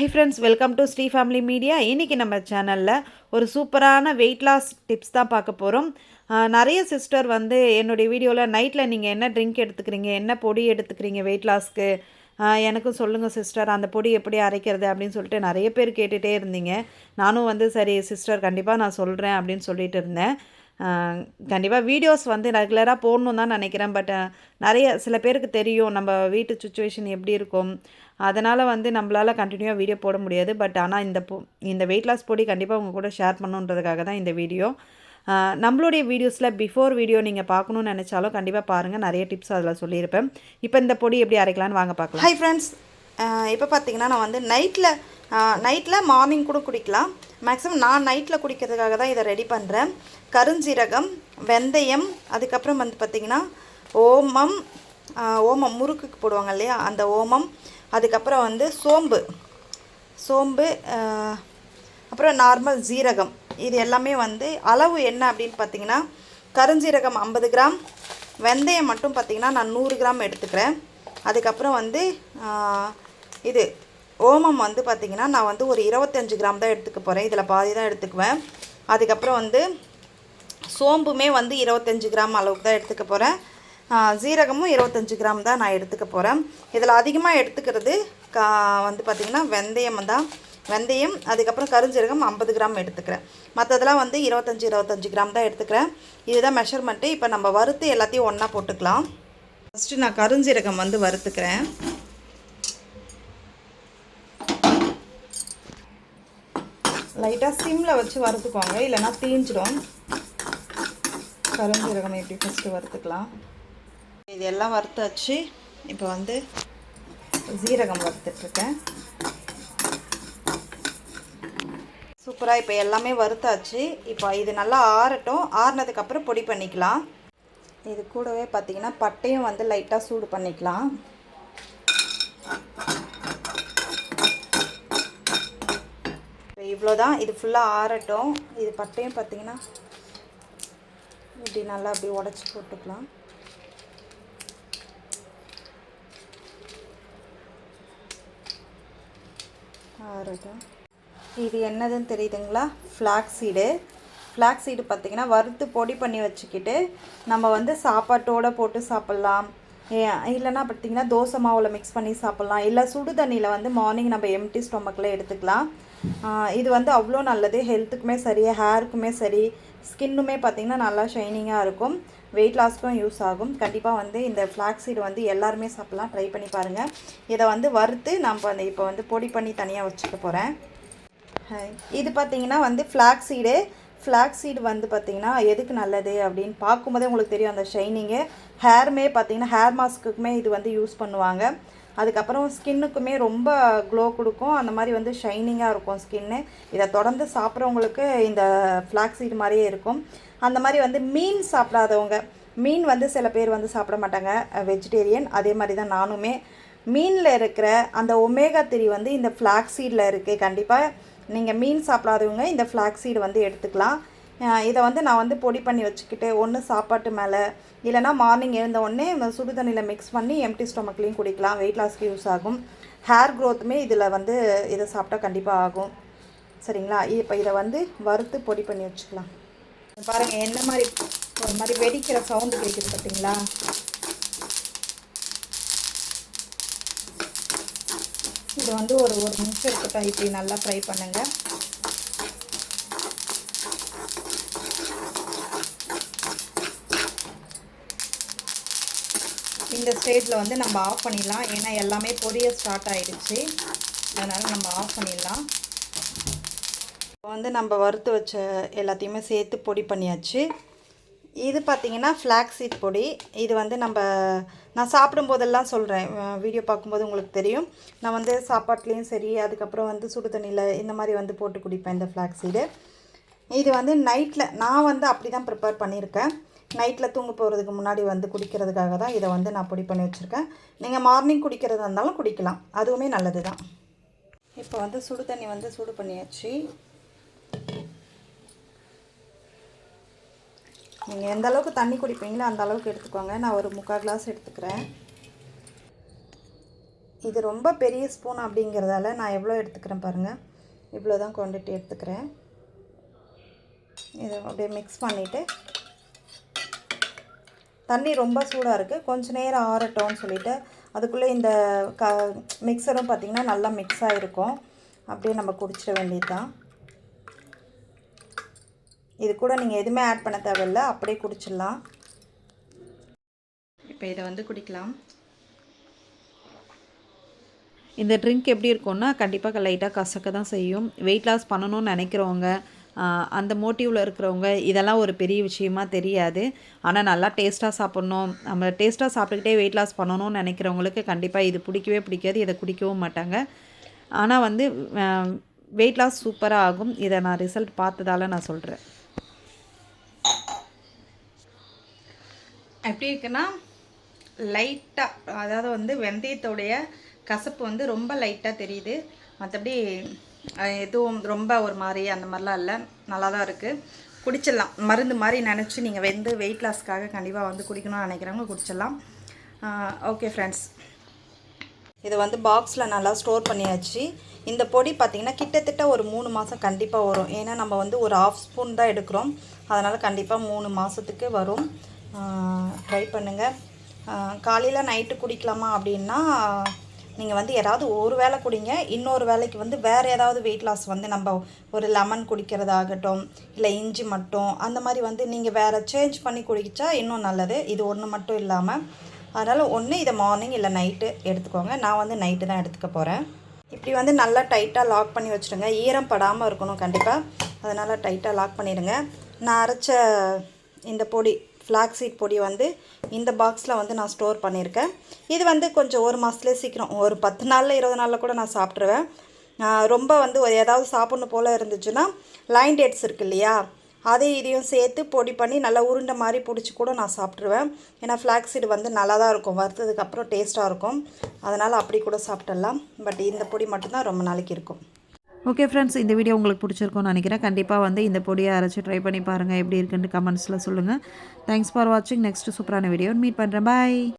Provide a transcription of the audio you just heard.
Hi friends welcome to Sri family media இன்றைக்கி நம்ம சேனலில் ஒரு சூப்பரான வெயிட் லாஸ் டிப்ஸ் தான் பார்க்க போகிறோம் நிறைய சிஸ்டர் வந்து என்னுடைய வீடியோவில் நைட்டில் நீங்கள் என்ன ட்ரிங்க் எடுத்துக்கிறீங்க என்ன பொடி எடுத்துக்கிறீங்க வெயிட் லாஸ்க்கு எனக்கும் சொல்லுங்கள் சிஸ்டர் அந்த பொடி எப்படி அரைக்கிறது அப்படின்னு சொல்லிட்டு நிறைய பேர் கேட்டுகிட்டே இருந்தீங்க. நானும் வந்து சரி சிஸ்டர் கண்டிப்பாக நான் சொல்கிறேன் அப்படின்னு சொல்லிட்டு இருந்தேன். கண்டிப்பாக வீடியோஸ் வந்து ரெகுலராக போடணும் தான் நினைக்கிறேன். பட் நிறைய சில பேருக்கு தெரியும் நம்ம வீட்டு சுச்சுவேஷன் எப்படி இருக்கும். அதனால் வந்து நம்மளால் கண்டினியூவாக வீடியோ போட முடியாது. பட் ஆனால் இந்த பொ இந்த வெயிட் லாஸ் பொடி கண்டிப்பாக உங்கள் கூட ஷேர் பண்ணுன்றதுக்காக தான் இந்த வீடியோ நம்மளுடைய வீடியோஸில் பிஃபோர் வீடியோ நீங்கள் பார்க்கணுன்னு நினச்சாலும் கண்டிப்பாக பாருங்கள் நிறைய டிப்ஸ் அதில் சொல்லியிருப்பேன். இப்போ இந்த பொடி எப்படி அரைக்கலான்னு வாங்க பார்க்கலாம். ஹை ஃப்ரெண்ட்ஸ் இப்போ பார்த்தீங்கன்னா நான் வந்து நைட்டில் நைட்டில் மார்னிங் கூட குடிக்கலாம். மேக்ஸிமம் நான் நைட்டில் குடிக்கிறதுக்காக தான் இதை ரெடி பண்ணுறேன் கருஞ்சீரகம் வெந்தயம் அதுக்கப்புறம் வந்து பார்த்திங்கன்னா ஓமம் ஓமம் முறுக்குக்கு போடுவாங்க இல்லையா? அந்த ஓமம் அதுக்கப்புறம் வந்து சோம்பு. சோம்பு அப்புறம் நார்மல் ஜீரகம். இது எல்லாமே வந்து அளவு என்ன அப்படின்னு பார்த்தீங்கன்னா கருஞ்சீரகம் ஐம்பது கிராம் வெந்தயம் மட்டும் பார்த்திங்கன்னா நான் நூறு கிராம் எடுத்துக்கிறேன். அதுக்கப்புறம் வந்து இது ஓமம் வந்து பார்த்திங்கன்னா நான் வந்து ஒரு இருபத்தஞ்சி கிராம் தான் எடுத்துக்க போகிறேன் இதில் பாதி தான் எடுத்துக்குவேன். அதுக்கப்புறம் வந்து சோம்புமே வந்து இருபத்தஞ்சி கிராம் அளவுக்கு தான் எடுத்துக்க போகிறேன் ஜீரகமும் இருபத்தஞ்சி கிராம் தான் நான் எடுத்துக்க போகிறேன் இதில் அதிகமாக எடுத்துக்கிறது கா வந்து பார்த்திங்கன்னா வெந்தயம் தான். வெந்தயம் அதுக்கப்புறம் கருஞ்சீரகம் ஐம்பது கிராம் எடுத்துக்கிறேன். மற்றதெல்லாம் வந்து இருபத்தஞ்சி இருபத்தஞ்சி கிராம் தான் எடுத்துக்கிறேன். இதுதான் மெஷர்மெண்ட்டு இப்போ நம்ம வறுத்து எல்லாத்தையும் ஒன்றா போட்டுக்கலாம். ஃபஸ்ட்டு நான் கருஞ்சீரகம் வந்து வறுத்துக்கிறேன். லைட்டாக சிம்மில் வச்சு வறுத்துக்கோங்க. இல்லைனா தீஞ்சிடும். கருஞ்சீரகம் எப்படி ஃபஸ்ட்டு வறுத்துக்கலாம். இது எல்லாம் வறுத்தாச்சு. இப்போ வந்து ஜீரகம் வறுத்துட்ருக்கேன். சூப்பராக இப்போ எல்லாமே வறுத்தாச்சு. இப்போ இது நல்லா ஆறட்டும். ஆறுனதுக்கப்புறம் பொடி பண்ணிக்கலாம். இது கூடவே பார்த்திங்கன்னா பட்டையும் வந்து லைட்டாக சூடு பண்ணிக்கலாம். இவ்வளோதான். இது ஃபுல்லாக ஆறட்டும். இது பட்டையும் பார்த்திங்கன்னா இப்படி நல்லா அப்படி உடச்சி போட்டுக்கலாம். ஆறட்டும். இது என்னதுன்னு தெரியுதுங்களா? ஃப்ளாக் சீடு ஃப்ளாக் சீடு பார்த்திங்கன்னா வறுத்து பொடி பண்ணி வச்சுக்கிட்டு நம்ம வந்து சாப்பாட்டோடு போட்டு சாப்பிட்லாம். இல்லைன்னா பார்த்திங்கன்னா தோசை மாவில் மிக்ஸ் பண்ணி சாப்பிட்லாம். இல்லை சுடு தண்ணியில் வந்து மார்னிங் நம்ம எம்டி ஸ்டொமக்கில் எடுத்துக்கலாம். இது வந்து அவ்வளோ நல்லது. ஹெல்த்துக்குமே சரி ஹேருக்குமே சரி ஸ்கின்னுமே பார்த்திங்கன்னா நல்லா ஷைனிங்காக இருக்கும். வெயிட் லாஸ்க்கும் யூஸ் ஆகும். கண்டிப்பாக வந்து இந்த ஃப்ளாக் சீடு வந்து எல்லாருமே சாப்பிட்லாம். ட்ரை பண்ணி பாருங்கள் இதை வந்து வறுத்து நம்ம அந்த இப்போ வந்து பொடி பண்ணி தனியாக வச்சுக்க போகிறேன் இது பார்த்திங்கன்னா வந்து ஃப்ளாக் சீடு ஃப்ளாக் சீடு வந்து பார்த்திங்கன்னா எதுக்கு நல்லது அப்படின்னு பார்க்கும்போதே உங்களுக்கு தெரியும் அந்த ஷைனிங்கு ஹேருமே பார்த்திங்கன்னா ஹேர் மாஸ்க்குமே இது வந்து யூஸ் பண்ணுவாங்க. அதுக்கப்புறம் ஸ்கின்னுக்குமே ரொம்ப க்ளோ கொடுக்கும். அந்த மாதிரி வந்து ஷைனிங்காக இருக்கும் ஸ்கின்னு. இதை தொடர்ந்து சாப்பிட்றவங்களுக்கு இந்த ஃப்ளாக் சீடு மாதிரியே இருக்கும். அந்த மாதிரி வந்து மீன் சாப்பிடாதவங்க மீன் வந்து சில பேர் வந்து சாப்பிட மாட்டாங்க வெஜிடேரியன் அதே மாதிரி தான் நானுமே. மீனில் இருக்கிற அந்த ஒமேகா த்ரீ வந்து இந்த ஃப்ளாக் சீடில் இருக்குது கண்டிப்பாக நீங்கள் மீன் சாப்பிடாதவங்க இந்த ஃப்ளாக் சீடு வந்து எடுத்துக்கலாம். இதை வந்து நான் வந்து பொடி பண்ணி வச்சுக்கிட்டு ஒன்று சாப்பாட்டு மேலே இல்லைனா மார்னிங் எழுந்த உடனே சுடு தண்ணியில் மிக்ஸ் பண்ணி எம்டி ஸ்டொமக்லேயும் குடிக்கலாம். வெயிட் லாஸ்க்கு யூஸ் ஆகும். ஹேர் க்ரோத்துமே இதில் வந்து இதை சாப்பிட்டா கண்டிப்பாக ஆகும். சரிங்களா? இப்போ இதை வந்து வறுத்து பொடி பண்ணி வச்சுக்கலாம். பாருங்கள் என்ன மாதிரி ஒரு மாதிரி வெடிக்கிற சவுண்டு கேட்குது பார்த்தீங்களா இது வந்து ஒரு ஒரு நிமிஷம் இருக்கட்டும் இப்படி நல்லா ஃப்ரை பண்ணுங்கள் இந்த ஸ்டேஜில் வந்து நம்ம ஆஃப் பண்ணிடலாம். ஏன்னா எல்லாமே பொரிய ஸ்டார்ட் ஆகிடுச்சு அதனால் நம்ம ஆஃப் பண்ணிடலாம். இப்போ வந்து நம்ம வறுத்து வச்ச எல்லாத்தையுமே சேர்த்து பொடி பண்ணியாச்சு. இது பார்த்திங்கன்னா ஃப்ளாக் சீட் பொடி. இது வந்து நம்ம நான் சாப்பிடும்போதெல்லாம் சொல்கிறேன் வீடியோ பார்க்கும்போது உங்களுக்கு தெரியும். நான் வந்து சாப்பாட்லேயும் சரி அதுக்கப்புறம் வந்து சுடு தண்ணியில் இந்த மாதிரி வந்து போட்டு குடிப்பேன் இந்த ஃப்ளாக் சீடு இது வந்து நைட்டில் நான் வந்து அப்படி தான் ப்ரிப்பேர் பண்ணியிருக்கேன். நைட்டில் தூங்க போகிறதுக்கு முன்னாடி வந்து குடிக்கிறதுக்காக தான் இதை வந்து நான் பொடி பண்ணி வச்சுருக்கேன். நீங்கள் மார்னிங் குடிக்கிறதா இருந்தாலும் குடிக்கலாம். அதுவுமே நல்லது தான் இப்போ வந்து சுடு தண்ணி வந்து சூடு பண்ணியாச்சு. நீங்கள் எந்த அளவுக்கு தண்ணி குடிப்பீங்களோ அந்த அளவுக்கு எடுத்துக்கோங்க. நான் ஒரு முக்கால் கிளாஸ் எடுத்துக்கிறேன். இது ரொம்ப பெரிய ஸ்பூன் அப்படிங்கிறதால நான் எவ்வளோ எடுத்துக்கிறேன் பாருங்கள் இவ்வளோ தான் குவான்டிட்டி எடுத்துக்கிறேன். இதை அப்படியே மிக்ஸ் பண்ணிவிட்டு தண்ணி ரொம்ப சூடாக இருக்குது கொஞ்ச நேரம் ஆறட்டும்னு சொல்லிட்டு அதுக்குள்ளே இந்த க மிக்சரும் பார்த்திங்கன்னா நல்லா மிக்ஸ் ஆகிருக்கும் அப்படியே நம்ம குடிச்சிட வேண்டியது தான் இது கூட நீங்கள் எதுவுமே ஆட் பண்ண தேவையில்ல. அப்படியே குடிச்சிடலாம். இப்போ இதை வந்து குடிக்கலாம். இந்த ட்ரிங்க் எப்படி இருக்கும்னா கண்டிப்பாக லைட்டாக கசக்க தான் செய்யும். வெயிட் லாஸ் பண்ணணும்னு நினைக்கிறவங்க அந்த மோட்டிவில் இருக்கிறவங்க இதெல்லாம் ஒரு பெரிய விஷயமா தெரியாது. ஆனால் நல்லா டேஸ்ட்டாக சாப்பிட்ணும். நம்ம டேஸ்ட்டாக சாப்பிட்டுக்கிட்டே வெயிட் லாஸ் பண்ணணும்னு நினைக்கிறவங்களுக்கு கண்டிப்பாக இது பிடிக்கவே பிடிக்காது. இதை குடிக்கவும் மாட்டாங்க. ஆனால் வந்து வெயிட் லாஸ் சூப்பராக ஆகும். இதை நான் ரிசல்ட் பார்த்ததால நான் சொல்கிறேன் எப்படி இருக்குன்னா லைட்டாக அதாவது வந்து வெந்தயத்தோடைய கசப்பு வந்து ரொம்ப லைட்டாக தெரியுது. மற்றபடி எதுவும் ரொம்ப ஒரு மாதிரி அந்த மாதிரிலாம் இல்லை. நல்லா தான் இருக்குது குடிச்சிடலாம். மருந்து மாதிரி நினச்சி நீங்கள் வந்து வெயிட் லாஸ்க்காக கண்டிப்பாக வந்து குடிக்கணும்னு நினைக்கிறவங்க குடிச்சிடலாம். ஓகே ஃப்ரெண்ட்ஸ் இது வந்து பாக்ஸில் நல்லா ஸ்டோர் பண்ணியாச்சு. இந்த பொடி பார்த்திங்கன்னா கிட்டத்தட்ட ஒரு மூணு மாதம் கண்டிப்பாக வரும். ஏன்னா நம்ம வந்து ஒரு ஆஃப் ஸ்பூன் தான் எடுக்கிறோம். அதனால் கண்டிப்பாக மூணு மாதத்துக்கு வரும். ட்ரை பண்ணுங்கள் காலையில் நைட்டு குடிக்கலாமா அப்படின்னா நீங்கள் வந்து ஏதாவது ஒரு வேளை குடிங்க இன்னொரு வேலைக்கு வந்து வேறு ஏதாவது வெயிட் லாஸ் வந்து நம்ம ஒரு லெமன் குடிக்கிறதாகட்டும் இல்லை இஞ்சி மட்டும் அந்த மாதிரி வந்து நீங்கள் வேறு சேஞ்ச் பண்ணி குடிச்சா இன்னும் நல்லது. இது ஒன்று மட்டும் இல்லாமல் அதனால் ஒன்று இதை மார்னிங் இல்லை நைட்டு எடுத்துக்கோங்க. நான் வந்து நைட்டு தான் எடுத்துக்க போகிறேன் இப்படி வந்து நல்லா டைட்டாக லாக் பண்ணி வச்சுருங்க ஈரம் படாமல் இருக்கணும் கண்டிப்பாக அதனால் டைட்டாக லாக் பண்ணிடுங்க. நான் அரைச்ச இந்த பொடி ஃப்ளாக்ஸீட் பொடி வந்து இந்த பாக்ஸில் வந்து நான் ஸ்டோர் பண்ணியிருக்கேன். இது வந்து கொஞ்சம் ஒரு மாதத்துலேயே சீக்கிரம் ஒரு பத்து நாளில் இருபது நாளில் கூட நான் சாப்பிட்ருவேன் ரொம்ப வந்து ஒரு ஏதாவது சாப்பிட்ணும் போல் இருந்துச்சுன்னா லைன் டேட்ஸ் இருக்கு இல்லையா? அதையும் இதையும் சேர்த்து பொடி பண்ணி நல்லா உருண்டை மாதிரி பிடிச்சி கூட நான் சாப்பிட்ருவேன் ஏன்னா ஃப்ளாக்ஸீடு வந்து நல்லா தான் இருக்கும் வறுத்ததுக்கப்புறம் டேஸ்ட்டாக இருக்கும். அதனால் அப்படி கூட சாப்பிட்டுடலாம். பட் இந்த பொடி மட்டும்தான் ரொம்ப நாளைக்கு இருக்கும். ஓகே ஃப்ரெண்ட்ஸ் இந்த வீடியோ உங்களுக்கு பிடிச்சிருக்கும்னு நினைக்கிறேன். கண்டிப்பாக வந்து இந்த பொடியை அரைச்சி ட்ரை பண்ணி பாருங்கள் எப்படி இருக்குன்ட்டு கமெண்ட்ஸில் சொல்லுங்கள் தேங்க்ஸ் ஃபார் வாட்சிங் நெக்ஸ்ட்டு சூப்பரான வீடியோ மீட் பண்ணுறேன் பாய்